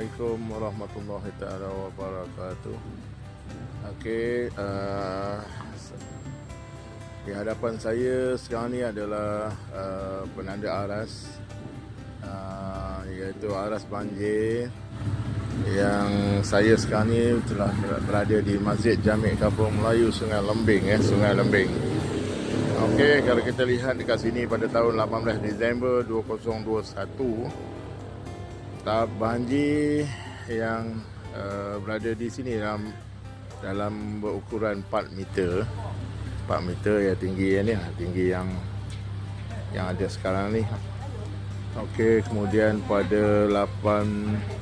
Assalamualaikum warahmatullahi taala wabarakatuh. Okey, uh, di hadapan saya sekarang ni adalah uh, penanda aras uh, iaitu aras banjir yang saya sekarang ni telah berada di Masjid Jamik Kampung Melayu Sungai Lembing eh, Sungai Lembing. Okey, kalau kita lihat dekat sini pada tahun 18 Disember 2021 tahap banjir yang uh, berada di sini dalam dalam berukuran 4 meter. 4 meter ya tinggi yang ni lah, tinggi yang yang ada sekarang ni. Okey, kemudian pada 8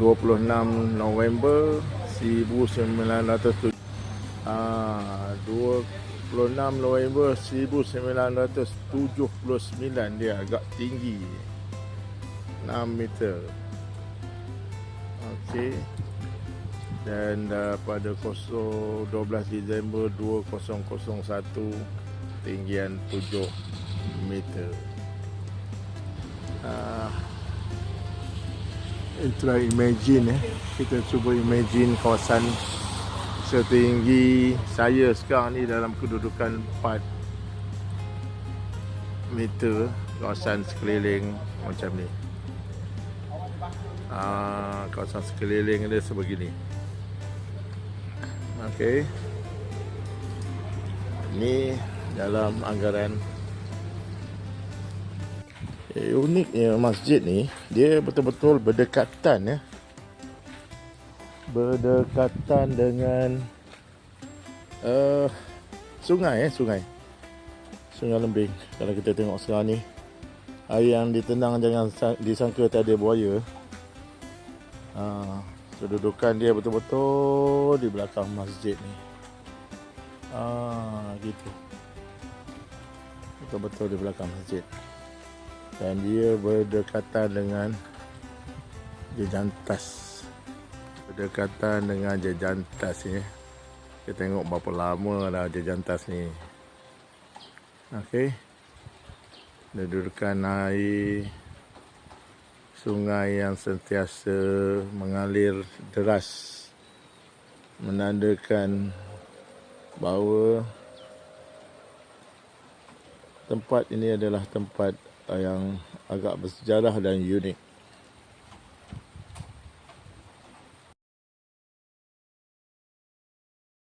26 November 1907 ah 26 November 1979 dia agak tinggi. 6 meter. Okey. Dan uh, pada 0 12 Disember 2001 tinggian 7 meter. Uh, itulah imagine eh. Kita cuba imagine kawasan setinggi saya sekarang ni dalam kedudukan 4 meter kawasan sekeliling macam ni. Ah, kawasan sekeliling dia sebegini. Okey. Ini dalam anggaran eh, uniknya masjid ni dia betul-betul berdekatan ya berdekatan dengan uh, sungai eh sungai. Sungai lembing. Kalau kita tengok sekarang ni air yang ditenang jangan sa- disangka tak ada buaya. Uh, kedudukan dia betul-betul di belakang masjid ni. Ah gitu. Betul-betul di belakang masjid. Dan dia berdekatan dengan jejantas berdekatan dengan jejantas ni. Kita tengok berapa lama dah jejantas ni. Okey. Kedudukan air sungai yang sentiasa mengalir deras menandakan bahawa tempat ini adalah tempat yang agak bersejarah dan unik.